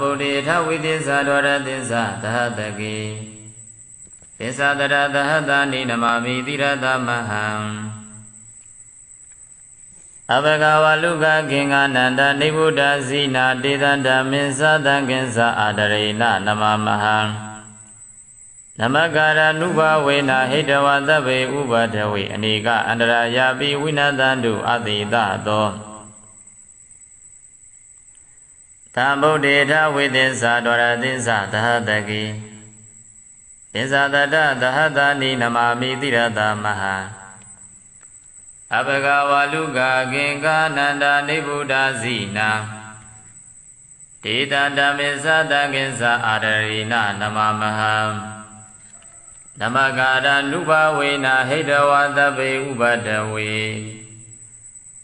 ဗုဒ္ဓေထဝိသစ္စာဒဝရသစ္စာသဟတကေသစ္စာတရသဟတနိနမမိတိရသမဟံအဘဂဝလုကခင်္ဂနန္တနိဗ္ဗုဒ္ဓဇိနာတေသန္တမင်းသတံကင်္စာအာဒရိဏနမမဟံနမကာရနုဘဝေနဟိတဝသဗ္ဗေဥပဒဝေအနေကအန္တရာယာပိဝိနသန္တုအတိတသော သံဗုဒ္ဓေထဝိသစ္စာဒဝရသစ္စာသဟတကိသစ္စာတတသဟတနိနမမိတိရတမဟံအဘဂဝလုကကင်္ကာနန္ဒနိဗ္ဗုဒ္ဓဇိနာဒေတတမေသတံကင်္စာအာရရိဏနမမဟံနမကာရနုဘဝေနဟိတဝသဗ္ဗေဥပဒဝေ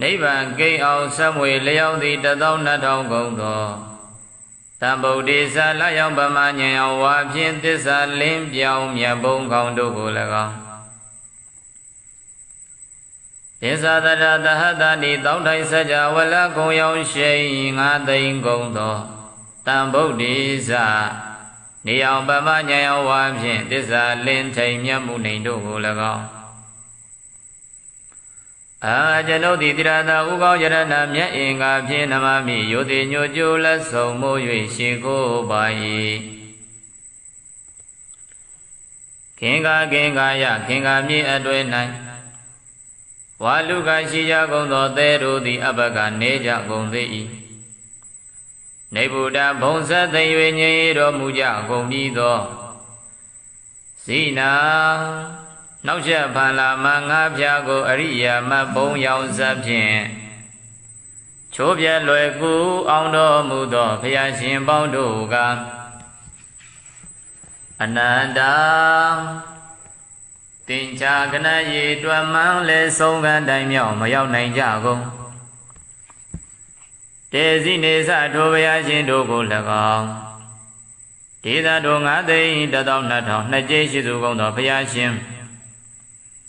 နိဗ္ဗာန်ဂိတ်အောင်ဆက်မွေလျောင်းသည်တသောနှစ်ထောင်ကုန်သောတံဗုဒ္ဓေသလယောင်ပမဉဏ်အောင်ဝါဖြင့်သစ္စာလင်းပြောင်းမြတ်ဘုံကောင်းတို့ကို၎င်းသစ္စာတရတဟတတိတောင်းထိုင်စကြဝလကုံရောင်ရှိန်ငါသိမ့်ကုန်သောတံဗုဒ္ဓေသနေအောင်ပမဉဏ်အောင်ဝါဖြင့်သစ္စာလင်းထိန်မြတ်မှုနေတို့ကို၎င်း အာကျွန်ုပ်သည်တိရသာဥကောင်းယရဏမြတ်အင်္ဂါဖြင့်နမမိယောတိညိုကျိုးလက်ဆုံမိုး၍ရှိကိုပါ၏ခင်္ဂခင်္ဂယခင်္ဂမြေအတွေ့၌ဝါလူကရှိကြကုန်သောသဲတို့သည်အဘကနေကြကုန်သေး၏နေဗုဒ္ဓဘုံဆက်သိ၍ငြိမ်တော်မူကြကုန်ပြီးသောဇိနာ နောက်ချက်ဖန်လာမငါးဖြာကိုအရိယာမဘုံရောင်စပ်ဖြင့်ချိုးပြဲလွယ်ကူအောင်တော်မူသောဘုရားရှင်ပေါင်းတို့ကအနန္တတင်ချာကနရေတွမ်းမှန်းလဲဆုံးကတိုင်းမြောက်မရောက်နိုင်ကြကုန်တေစီနေသထိုဘုရားရှင်တို့ကို၎င်းဒေသတို့ငါသိန်းတသောနှစ်ထောင်နှစ်ကျိရှိသူကုန်သောဘုရားရှင်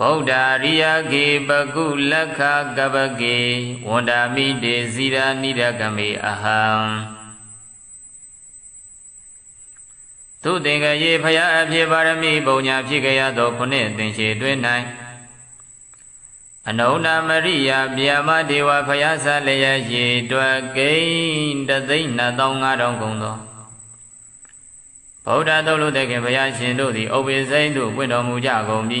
ဗုဒ္ဓရိယကေပကုလက္ခကပကေဝန္ဒာမိတေဇီရာနိရကမေအဟံသူသင်္ကရေဖရာအဖြစ်ပါရမီပုံညာဖြစ်ကြရသောခုနှစ်သင်္ချေတွင်၌အနုဏမရိယဗျာမဒေဝဖရာဆလျက်ရေတွက်ကိန်းတသိန်း2500ကုန်သောဗုဒ္ဓသုတ်လို့တဲ့ခင်ဘုရားရှင်တို့သည်ဥပ္ပေစိမ့်တို့ပွင့်တော်မူကြကုန်ပြီ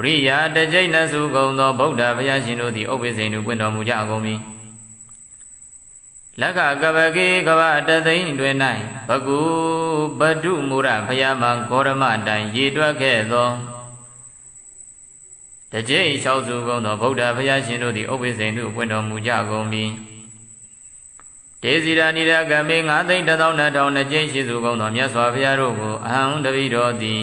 ရိယာတကြိတ်နစုကုံသောဗုဒ္ဓဘုရားရှင်တို့သည်ဥပ္ပစေနုပွင့်တော်မူကြကုန်ပြီလက္ခကပကေကဗတသိန်းတွင်၌ဘကုဘဒုမူရဖယားမဂေါရမတိုင်ရေတွက်ခဲ့သောတကြိမ်လျှောက်စုကုန်သောဗုဒ္ဓဘုရားရှင်တို့သည်ဥပ္ပဇိန်တို့ပွင့်တော်မူကြကုန်ပြီဒေဇီရာနိရကမေငါသိန်းတစ်သောင်းနှစ်ထောင်နှစ်ကျင်းရှိစုကုန်သောမြတ်စွာဘုရားတို့ကိုအဟံတပိတော်သည်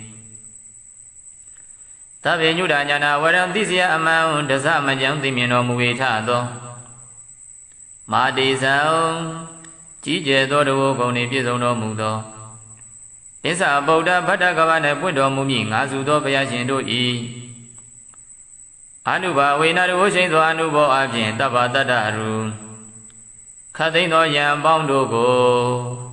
သဗ္ဗညုဒညာနာဝရံသိစရာအမှန်တစမကြံသိမြင်တော်မူ၏ထသောမာတိဇံကြီးကျယ်သောတဝဂုံနှင့်ပြည့်စုံတော်မူသောဣစ္ဆာဗုဒ္ဓဗတ္တကဗနှင့်ပွင့်တော်မူမည်ငါစုသောဘုရားရှင်တို့၏အနုဘာဝေနတဝရှိန်သောအနုဘောအပြင်တပ္ပတတ္တရူခတ်သိမ်းသောယံပေါင်းတို့ကို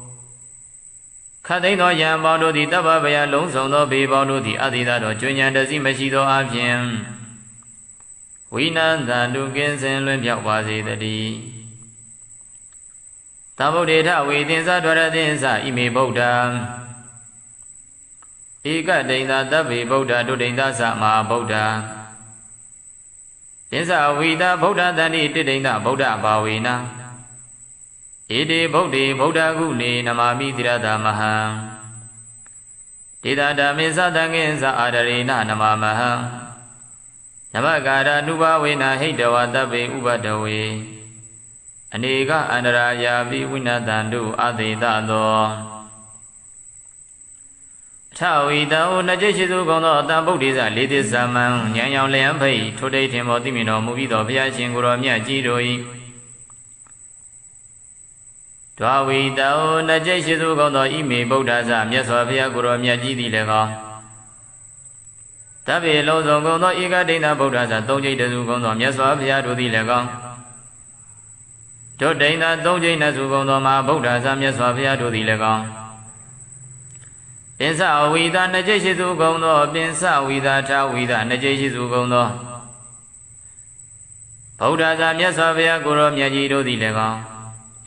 ခတ်သိမ်းသောယံပေါင်းတို့သည်တပ္ပဗယလုံးစုံသောဘေပေါင်းတို့သည်အတိသာတော်ကျွဉဏ်တစီမရှိသောအပြင်ဝိနန္တန္တုကင်းစင်လွင်ပြောက်ပါစေတည်းသဗုဒ္ဓေထဝေသင်္သဒရသင်္သဣမေဗုဒ္ဓံဧကဒိန်သာတဗ္ဗေဗုဒ္ဓဒုဒိန်သာသမဟာဗုဒ္ဓသင်္သဝိတာဗုဒ္ဓတန်တိတိဒိန်သာဗုဒ္ဓဘာဝေန ဣတိဗုဒ္ဓေဗုဒ္ဓကုနေနမာမိတိရတာမဟံဒေတာဓမ္မေသတံငင်္စအာဒရေနနမမဟံနမကာရနုဘဝေနဟိတဝတဗ္ဗေဥပတဝေအနေကအန္တရာယာပိဝိနတံတုအသေတသောထဝီတံနจิตရှိသူကုန်သောအတံဗုဒ္ဓိဇလေးသစ္စာမံဉာဏ်ရောင်လျံဖိတ်ထိုတိတ်ထင်မောသိမြင်တော်မူပြီးသောဘုရားရှင်ကိုယ်တော်မြတ်ကြီးတို့၏ ဒွာဝီတံနจิตရှိသူကုန်သောဣမေဗုဒ္ဓဇမြတ်စွာဘုရားကိုယ်တော်မြတ်ကြီးသည်လည်းကောတဗ္ဗေလုံးစုံကုန်သောဧကဒိဋ္ဌဗုဒ္ဓဇသုံးကျိတ်တစုကုန်သောမြတ်စွာဘုရားတို့သည်လည်းကောတို့ဒိန်သာသုံးချိန်နဲ့စုကုန်သောမှာဗုဒ္ဓဇာမြတ်စွာဘုရားတို့သည်လည်းကောင်းပင်စဝီသာနှစ်ကျိရှိစုကုန်သောပင်စဝီသာထာဝီသာနှစ်ကျိရှိစုကုန်သောဗုဒ္ဓဇာမြတ်စွာဘုရားကိုရောမြတ်ကြီးတို့သည်လည်းကောင်း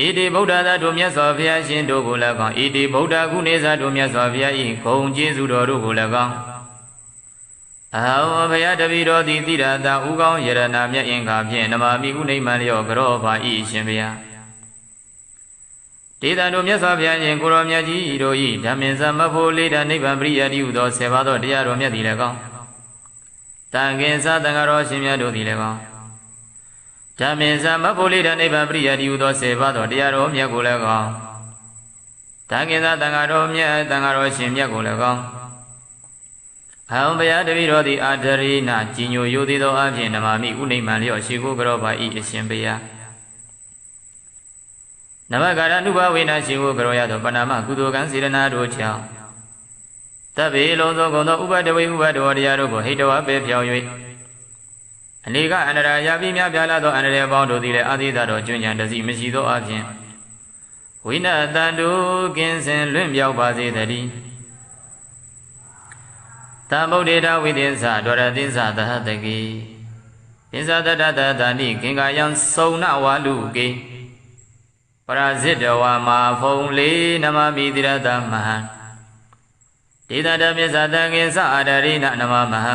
ဣတိဗုဒ္ဓသာတို့မြတ်စွာဘုရားရှင်တို့ကိုလည်းကောင်းဣတိဗုဒ္ဓကုနေသာတို့မြတ်စွာဘုရားဤဂုံကျေးဇူးတော်တို့ကိုလည်းကောင်းအဟံဘယတပိတော်ဒီတိရတဥကောင်းယရဏမြတ်အင်္ဂါဖြင့်နမမီဥနိမံလျောကရောပါဤရှင်ဘုရားဒေသတို့မြတ်စွာဘုရားရှင်ကိုရောမြတ်ကြီးတို့ဤဓမ္မင်သမဖို့လေးတာနိဗ္ဗာန်ပရိယတိဟုသောဆေပါသောတရားတော်မြတ်သည်လည်းကောင်းတန်ခင်စတန်ဃာတော်ရှင်မြတ်တို့သည်လည်းကောင်း ဓမ္မင်သမဖို့လေးတာနိဗ္ဗာန်ပရိယတိဟုသောဆေပါသောတရားတော်မြတ်ကိုလည်းကောင်းတန်ခင်စတန်ဃာတော်မြတ်တန်ဃာတော်ရှင်မြတ်ကိုလည်းကောင်းအဟံဘုရားတပည့်တော်သည်အာဒရိနာကြီးညိုယိုသေးသောအဖြစ်နမမိဥနိမ့်မှန်လျော့ရှိခိုးကြောပါဤအရှင်ဘုရားနမကာရနုဘဝေနရှိဝကရောရသောပဏာမကုသိုလ်ကံစေရနာတို့ကြောင့်တဗ္ဗေလုံးသောကုံသောဥပဒဝေဥပဒဝတရားတို့ကိုဟိတဝပေပြောင်း၍ အနေကအန္တရာယာပိမြပြလာသောအန္တရာယ်ပေါင်းတို့သည်လည်းအာသီသတော်ကျွညံတစီမရှိသောအပြင်ဝိနတန်တုကင်းစင်လွင့်ပြောက်ပါစေတည်းတံဗုဒ္ဓေတဝိသင်္သဒရသင်္သသဟတကိပင်္စတတတတဏိကင်္ကာယံစုံနဝါလူကေပရာဇိတဝါမာဖုံလေးနမမိတိရတမဟံဒေသတမြစ္ဆာတံကိသအာဒရိနနမမဟံ